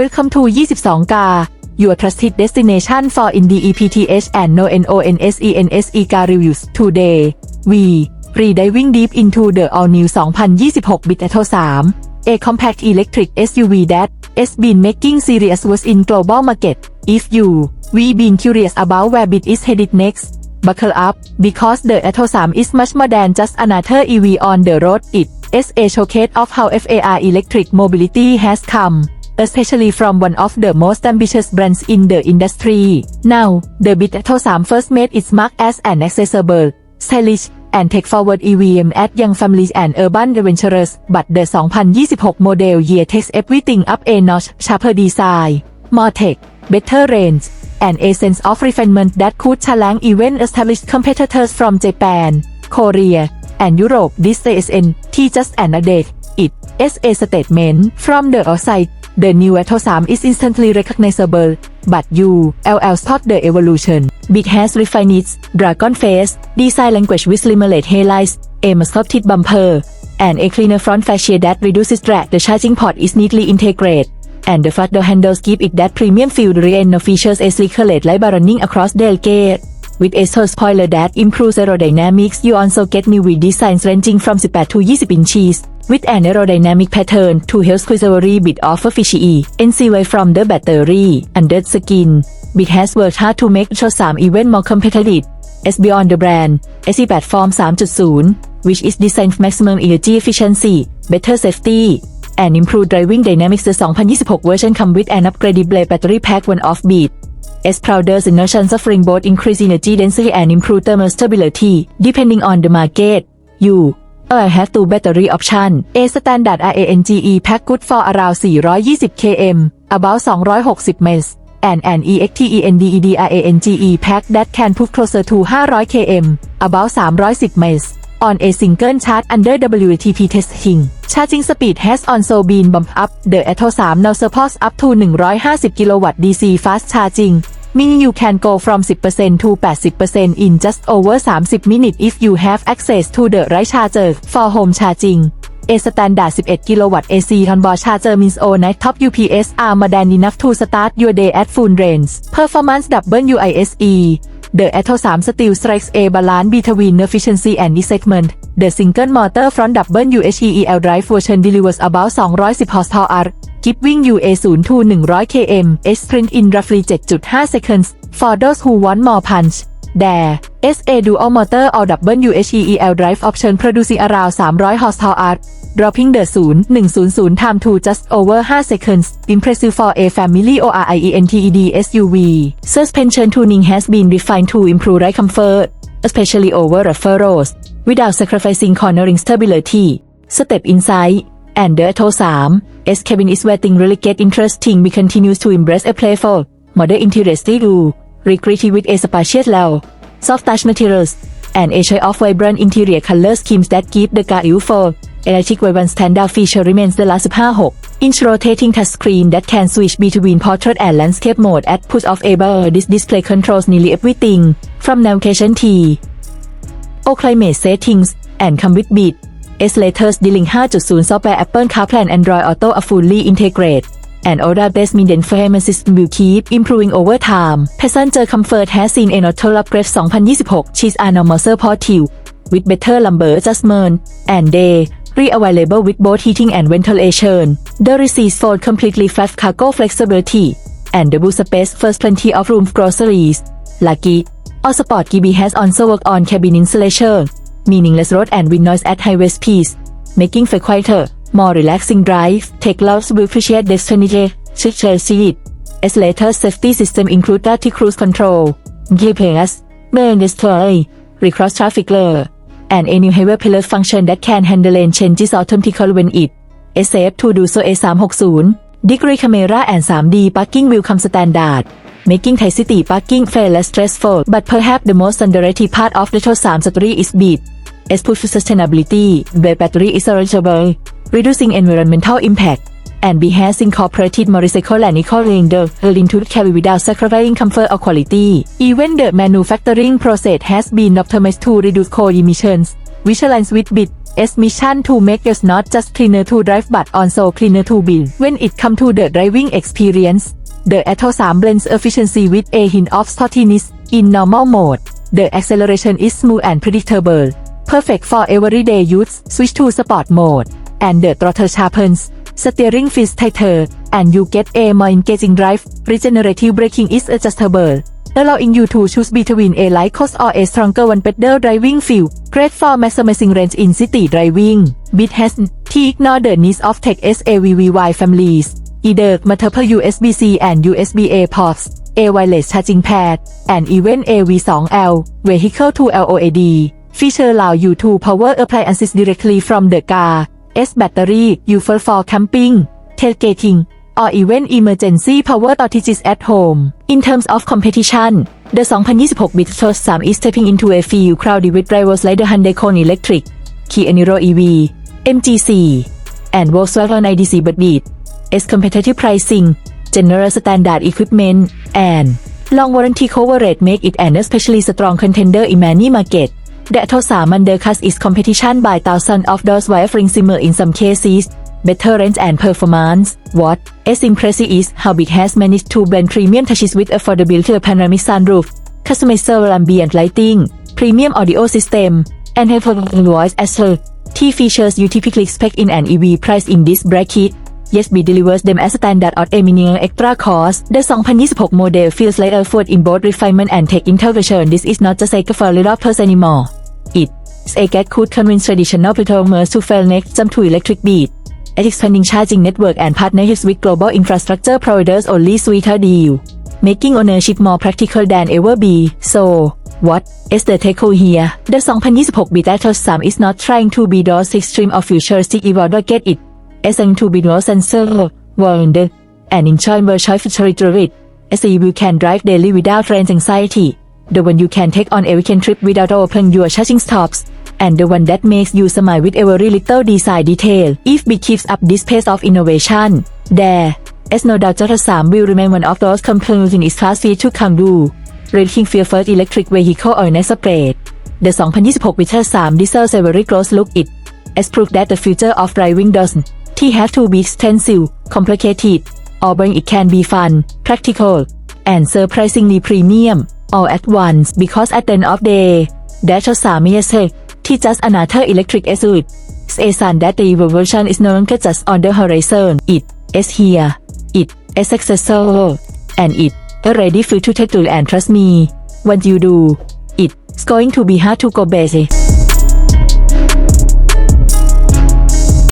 Welcome to 22กา Your trusted destination for indie PTH and no NONSENSE car e v i e w s today we re-diving deep into the all new 2026 Bit Atto 3 a compact electric SUV that has been making serious waves in global market if you we been curious about where Bit is headed next buckle up because the Atto 3 is much more than just another EV on the road it is a showcase of how FAR electric mobility has come especially from one of the most ambitious brands in the industry. Now, the Bit Atto 3 first made its mark as an accessible, stylish, and tech-forward EVM at young families and urban adventurers, but the 2026 model year takes everything up a notch, sharper design, more tech, better range, and a sense of refinement that could challenge even established competitors from Japan, Korea, and Europe. This isn't just an update. It is a statement from the outside. The new Atto 3 is instantly recognizable, but you, LL spot the evolution. Big has refined its dragon face, design language with slimmerate hairlines, a sculpted bumper, and a cleaner front fascia that reduces drag. The charging port is neatly integrated. And the door handles give it that premium feel. The rear features a sleeker LED light running across the gate. With a solar spoiler that improves aerodynamics, you also get new wheel designs ranging from 18 to 20 inches. With an aerodynamic pattern to help squeeze every bit of and away from the battery under skin. Bit has worked hard to make Atto 3 even more competitive. As beyond the brand, SE Platform 3.0, which is designed for maximum energy efficiency, better safety, and improved driving dynamics. The 2026 version come with an upgraded battery pack one off Beat. As prouder notions offering both increased energy density and improved thermal stability, depending on the market. You I have two battery option A standard RANGE pack good for around 420 km about 260 miles and an EXTENDED RANGE pack that can push closer to 500 km about 310 miles on a single charge under WTP testing. Charging speed has also been bumped up. The Atto 3 now supports up to 150 kW DC fast charging, meaning you can go from 10% to 80% in just over 30 minutes if you have access to the right charger for home charging. A standard 11 kW AC onboard charger means all night top UPS are more than enough to start your day at full range. Performance WISE The Atto 3 still strikes a balance between efficiency and excitement. The single motor front WHEL drive version delivers about 210 horsepower, giving you a 0 to 100 km a sprint in roughly 7.5 seconds. For those who want more punch, there S A dual motor or WHEL drive option producing around 300 horsepower, dropping the 0 100 time to just over 5 seconds. Impressive for a family oriented SUV. Suspension tuning has been refined to improve ride comfort, especially over rough roads, without sacrificing cornering stability. Step inside, and the Atto 3, S cabin is things really get interesting. We continue to embrace a playful, modern interior style, recreated with a spacious low, soft touch materials, and a choice of vibrant interior color schemes that give the car youthful. Electric vibrant standout feature remains the last 16 inch rotating touchscreen that can switch between portrait and landscape mode at push of a bar. This display controls nearly everything, from navigation to climate settings, and come with Beat. S latest D-Link 5.0 software Apple CarPlay and Android Auto are fully integrated. And Aura-based maintenance system will keep improving over time. Passenger comfort has seen a notable upgrade 2026 She's a normal with better lumbar adjustment and they re-available with both heating and ventilation. The receives for completely flat cargo flexibility and the space first plenty of room for groceries. Lucky, All Sport GB has also worked on cabin insulation, meaning less road and wind noise at highway speeds, making for quieter, more relaxing drive. Take loves will appreciate destination, secure seat. Its latest safety system include data cruise control, GPS, burn display, recross traffic layer, and a new highway pillar function that can handle lane changes automatically when it is safe to do so A360. Degree camera and 3D parking will come standard, making Thai City parking fair less stressful. But perhaps the most underrated part of the Atto 3 story is Beat. As push sustainability, the battery is rechargeable, reducing environmental impact. And incorporated more recycle and eco-ring the into the cabin without sacrificing comfort or quality. Even the manufacturing process has been optimized to reduce coal emissions, which aligns with Bit mission to make us not just cleaner to drive but also cleaner to build. When it comes to the driving experience, the Atto 3 blends efficiency with a hint of sportiness in normal mode. The acceleration is smooth and predictable, perfect for everyday use. Switch to sport mode, and the throttle sharpens. Steering feels tighter, and you get a more engaging drive. Regenerative braking is adjustable, allowing you to choose between a light coast or a stronger one pedal driving feel. Great for maximizing range in city driving. Bit has T ignore the needs of tech SAVVY families. Either multiple USB-C and USB-A ports, a wireless charging pad, and even a V2L vehicle to LOAD. Feature allow you to power appliances directly from the car. S battery useful for camping, tailgating, or even emergency power outages at home. In terms of competition, the 2026 Bit 3 is stepping into a field crowded with rivals like the Hyundai Kona Electric, Kia Niro EV, MG4, and Volkswagen IDC but Beat. S competitive pricing, generous standard equipment, and long warranty coverage make it an especially strong contender in many markets. The 3 undercuts its competition by thousands of while offering similar in some cases, better range and performance. What is impressive is how Bit has managed to blend premium touches with affordability panoramic sunroof, customizable ambient lighting, premium audio system, and helpful voice assist. T features you typically expect in an EV price in this bracket. Yes, Bit delivers them as a standard or a minimal extra cost. The 2026 model feels like a forward in both refinement and tech integration. This is not just a for little person anymore. It's a get could convince traditional performers to fail next jump to electric beat. At expanding charging network and partnerships with global infrastructure providers only sweeter deal. Making ownership more practical than ever be. So, what is the take home here? The 2026 Beta 3 is not trying to be those extreme or futuristic evolved get it. It's trying to be more sensor, world, and choice feature it. As you can drive daily without range anxiety. The one you can take on a weekend trip without opening your charging stops. And the one that makes you smile with every little design detail. If Bit keeps up this pace of innovation, there, as no doubt Jota 3 will remain one of those companies in its class to come do. Ranking fear first electric vehicle or next spread. The 2026 Vita 3 deserves a very close look it. As proof that the future of driving doesn't T have to be extensive, complicated, or when it can be fun, practical, and surprisingly premium all at once because at the end of the day, that 3 years ที่ just another electric SUV. A sign that the revolution is no longer just on the horizon. It is here. It is accessible, And it ready for you to take to and trust me. when you do, it's going to be hard to go back.